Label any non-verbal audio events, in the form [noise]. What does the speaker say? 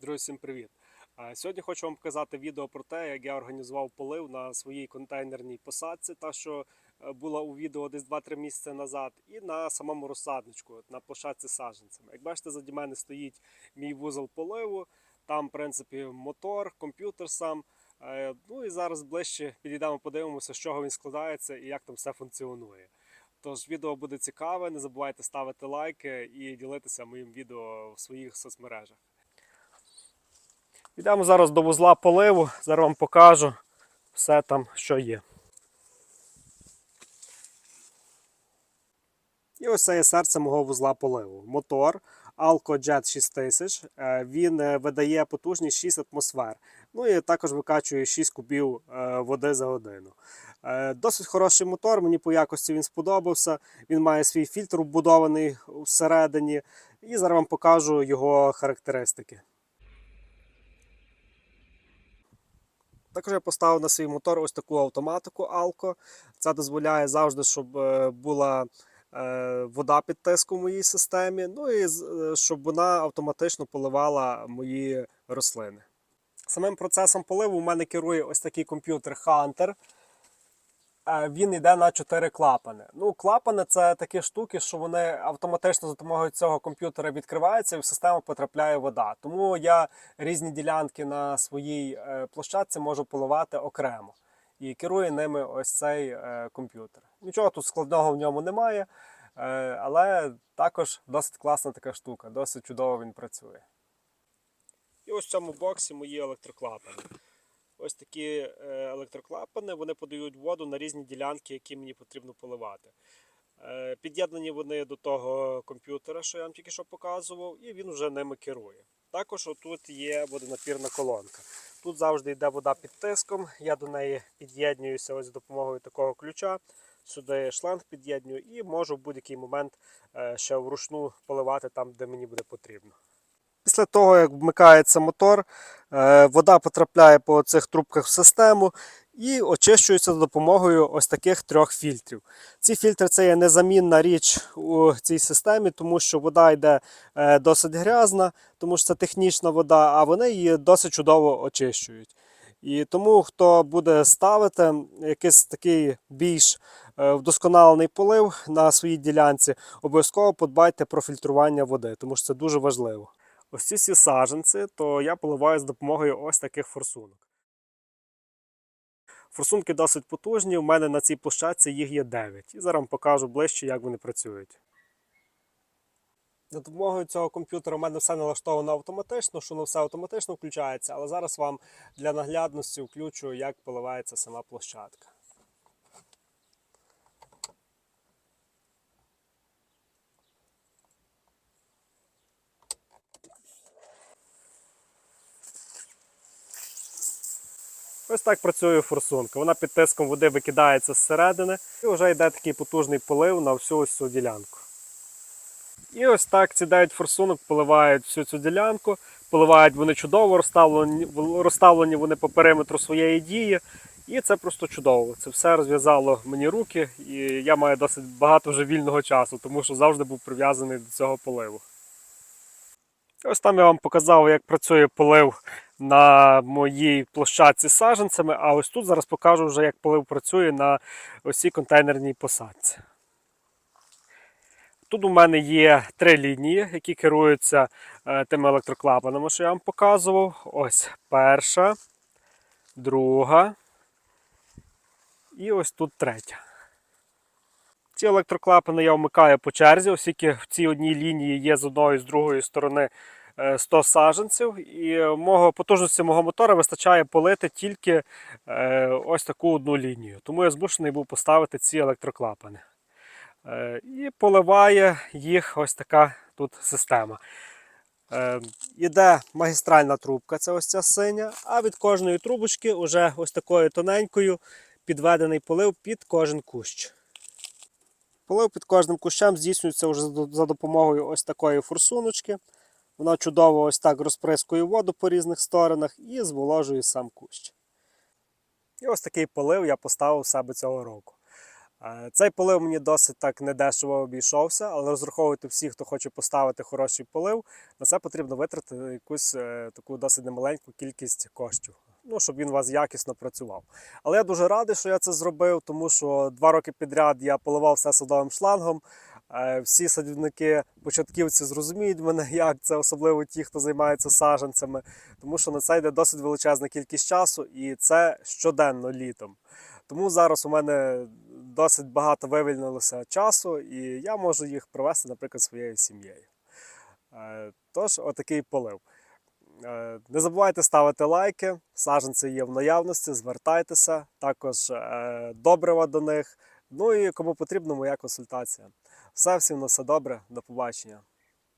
Друзі, всім привіт! Сьогодні хочу вам показати відео про те, як я організував полив на своїй контейнерній посадці, та що е, була у відео десь 2-3 місяці назад, і на самому розсадничку, на площадці саджанцями. Як бачите, заді мене стоїть мій вузол поливу, там, в принципі, мотор, комп'ютер сам. Е, Ну і зараз ближче підійдемо, подивимося, з чого він складається і як там все функціонує. Тож відео буде цікаве, не забувайте ставити лайки і ділитися моїм відео в своїх соцмережах. Йдемо зараз до вузла поливу, зараз вам покажу все там, що є. І ось це є серце мого вузла поливу. Мотор AlcoJet 6000. Е, Він е, видає потужність 6 атмосфер. Ну і також викачує 6 кубів е, води за годину. Досить хороший мотор, мені по якості він сподобався. Він має свій фільтр вбудований всередині. І зараз вам покажу його характеристики. Також я поставив на свій мотор ось таку автоматику Alco. Це дозволяє завжди, щоб е, була е, вода під тиском в моїй системі. Ну і е, щоб вона автоматично поливала мої рослини. Самим процесом поливу у мене керує ось такий комп'ютер Hunter. Він йде на 4 клапани. Ну, клапани це такі штуки, що вони автоматично за допомогою цього комп'ютера відкриваються і в систему потрапляє вода. Тому я різні ділянки на своїй е, площадці можу поливати окремо. І керує ними ось цей е, комп'ютер. Нічого тут складного в ньому немає, е, але також досить класна така штука, досить чудово він працює. І ось в цьому боксі мої електроклапани. Ось такі е, електроклапани вони подають воду на різні ділянки, які мені потрібно поливати. Е, Під'єднані вони до того комп'ютера, що я вам тільки що показував, і він вже ними керує. Також отут є водонапірна колонка. Тут завжди йде вода під тиском. Я до неї під'єднуюся ось за допомогою такого ключа. Сюди шланг під'єднюю і можу в будь-який момент е, ще вручну поливати там, де мені буде потрібно. Після того, як вмикається мотор, е, вода потрапляє по цих трубках в систему і очищується за допомогою ось таких трьох фільтрів. Ці фільтри це є незамінна річ у цій системі, тому що вода йде е, досить грязна, тому що це технічна вода, а вони її досить чудово очищують. І тому, хто буде ставити якийсь такий більш е, вдосконалений полив на своїй ділянці, обов'язково подбайте про фільтрування води, тому що це дуже важливо. Ось ці всі саджанці, то я поливаю з допомогою ось таких форсунок. Форсунки досить потужні. У мене на цій площадці їх є 9. І зараз покажу ближче, як вони працюють. За допомогою цього комп'ютера у мене все налаштовано автоматично, що воно все автоматично включається, але зараз вам для наглядності включу, як поливається сама площадка. Ось так працює форсунка. Вона під тиском води викидається зсередини і вже йде такий потужний полив на всю ось цю ділянку. І ось так ці 9 форсунок поливають всю цю ділянку. Поливають вони чудово, розставлені, розставлені вони по периметру своєї дії. І це просто чудово. Це все розв'язало мені руки, і я маю досить багато вже вільного часу, тому що завжди був прив'язаний до цього поливу. Ось там я вам показав, як працює полив на моїй площадці з саджанцями, а ось тут зараз покажу вже, як полив працює на ось цій контейнерній посадці. Тут у мене є три лінії, які керуються е, тими електроклапанами, що я вам показував. Ось перша, друга і ось тут третя. Ці електроклапани я вмикаю по черзі, оскільки в цій одній лінії є з одної з другої сторони е, 100 саджанців. І мого, потужності мого мотора вистачає полити тільки е, ось таку одну лінію. Тому я змушений був поставити ці електроклапани. Е, І поливає їх ось така тут система. Е, Іде магістральна трубка, це ось ця синя, а від кожної трубочки вже ось такою тоненькою підведений полив під кожен кущ. Полив під кожним кущем здійснюється вже за- допомогою ось такої форсуночки. Вона чудово ось так розприскує воду по різних сторонах і зволожує сам кущ. І ось такий полив я поставив себе цього року. Е, Цей полив мені досить так недешево обійшовся, але розраховуйте всі, хто хоче поставити хороший полив, на це потрібно витратити якусь е, таку досить немаленьку кількість коштів. Ну, щоб він у вас якісно працював. Але я дуже радий, що я це зробив, тому що два роки підряд я поливав все садовим шлангом. Е, Всі садівники, початківці зрозуміють мене, [laughs] як це, особливо ті, хто займається саджанцями, тому що на це йде досить величезна кількість часу, і це щоденно літом. Тому зараз у мене досить багато вивільнилося часу, і я можу їх провести, наприклад, своєю сім'єю. Е, Тож, отакий полив. Е, Не забувайте ставити лайки, саджанці є в наявності, звертайтеся, також е, добрива до них. Ну і кому потрібна моя консультація. Все, всім на все добре, до побачення.